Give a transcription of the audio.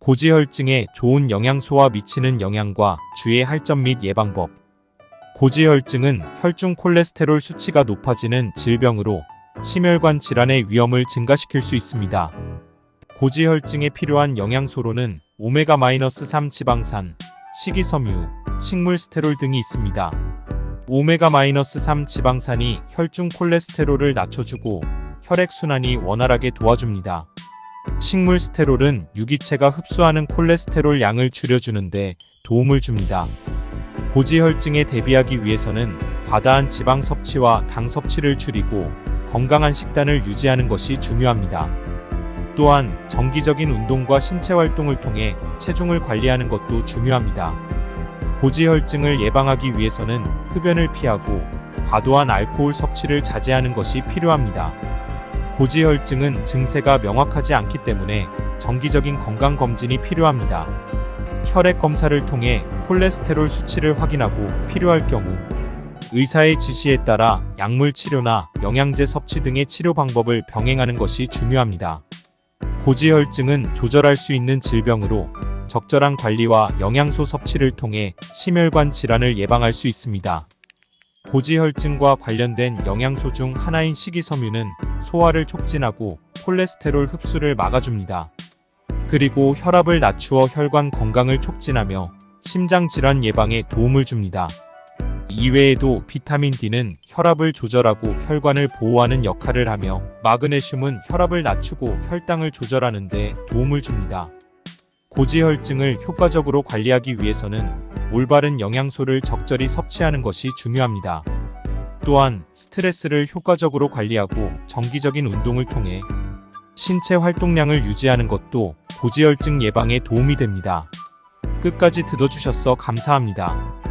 고지혈증에 좋은 영양소와 미치는 영향과 주의할 점 및 예방법. 고지혈증은 혈중 콜레스테롤 수치가 높아지는 질병으로 심혈관 질환의 위험을 증가시킬 수 있습니다. 고지혈증에 필요한 영양소로는 오메가-3 지방산, 식이섬유, 식물 스테롤 등이 있습니다. 오메가-3 지방산이 혈중 콜레스테롤을 낮춰주고 혈액 순환이 원활하게 도와줍니다. 식물 스테롤은 유기체가 흡수하는 콜레스테롤 양을 줄여주는데 도움을 줍니다. 고지혈증에 대비하기 위해서는 과다한 지방 섭취와 당 섭취를 줄이고 건강한 식단을 유지하는 것이 중요합니다. 또한 정기적인 운동과 신체 활동을 통해 체중을 관리하는 것도 중요합니다. 고지혈증을 예방하기 위해서는 흡연을 피하고 과도한 알코올 섭취를 자제하는 것이 필요합니다. 고지혈증은 증세가 명확하지 않기 때문에 정기적인 건강 검진이 필요합니다. 혈액 검사를 통해 콜레스테롤 수치를 확인하고 필요할 경우 의사의 지시에 따라 약물 치료나 영양제 섭취 등의 치료 방법을 병행하는 것이 중요합니다. 고지혈증은 조절할 수 있는 질병으로 적절한 관리와 영양소 섭취를 통해 심혈관 질환을 예방할 수 있습니다. 고지혈증과 관련된 영양소 중 하나인 식이섬유는 소화를 촉진하고 콜레스테롤 흡수를 막아줍니다. 그리고 혈압을 낮추어 혈관 건강을 촉진하며 심장 질환 예방에 도움을 줍니다. 이외에도 비타민 D는 혈압을 조절하고 혈관을 보호하는 역할을 하며 마그네슘은 혈압을 낮추고 혈당을 조절하는 데 도움을 줍니다. 고지혈증을 효과적으로 관리하기 위해서는 올바른 영양소를 적절히 섭취하는 것이 중요합니다. 또한 스트레스를 효과적으로 관리하고 정기적인 운동을 통해 신체 활동량을 유지하는 것도 고지혈증 예방에 도움이 됩니다. 끝까지 들어주셔서 감사합니다.